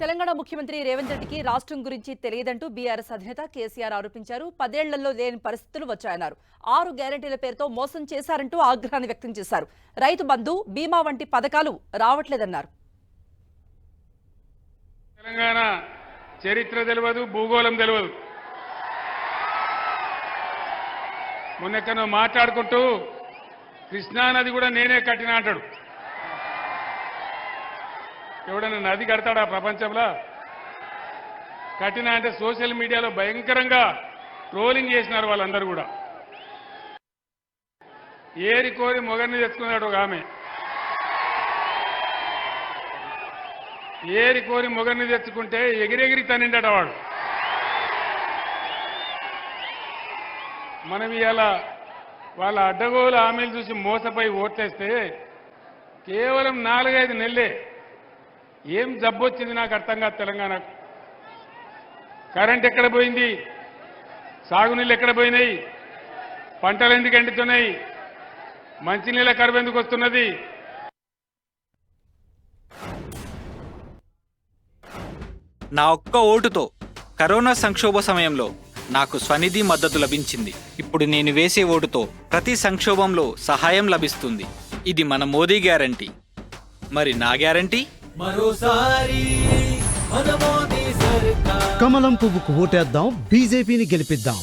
తెలంగాణ ముఖ్యమంత్రి రేవంత్ రెడ్డికి రాష్ట్రం గురించి తెలియదంటూ బీఆర్ఎస్ అధినేత కేసీఆర్ ఆరోపించారు. పదేళ్ళలో లేని పరిస్థితులు వచ్చాయన్నారు. ఆరు గ్యారంటీల పేరుతో మోసం చేశారంటూ ఆగ్రహాన్ని వ్యక్తం చేశారు. రైతు బంధు బీమా వంటి పథకాలు రావట్లేదన్నారు. తెలంగాణ చరిత్ర తెలియదు భూగోళం తెలియదు. మొన్నెక్కనో మాట్లాడుకుంటూ కృష్ణానది కూడా నేనే కట్టిన అంటాడు. ఎవడన్నా నది కడతాడా ప్రపంచంలో? కట్టిన అంటే సోషల్ మీడియాలో భయంకరంగా ట్రోలింగ్ చేసినారు వాళ్ళందరూ కూడా. ఏరి కోరి మొగర్ని తెచ్చుకున్నాడు ఒక ఆమె. ఏరి కోరి మొగర్ని తెచ్చుకుంటే ఎగిరెగిరి తనిండట వాడు. మనం ఇలా వాళ్ళ అడ్డగోలు హామీలు చూసి మోసపోయి ఓట్లేస్తే కేవలం నాలుగైదు నెలలే ఏం జబ్బు వచ్చింది నాకు అర్థం కాదు తెలంగాణకు కరెంట్ ఎక్కడ పోయింది? సాగునీళ్ళు ఎక్కడ పోయినాయి? పంటలు ఎందుకు ఎండుతున్నాయి? మంచినీళ్ళ కరువు ఎందుకు వస్తున్నది? నా ఒక్క ఓటుతో కరోనా సంక్షోభ సమయంలో నాకు స్వనిధి మద్దతు లభించింది. ఇప్పుడు నేను వేసే ఓటుతో ప్రతి సంక్షోభంలో సహాయం లభిస్తుంది. ఇది మన మోదీ గ్యారంటీ. మరి నా గ్యారంటీ? మరోసారి కమలం పువ్వుకు ఓటేద్దాం బీజేపీని గెలిపిద్దాం.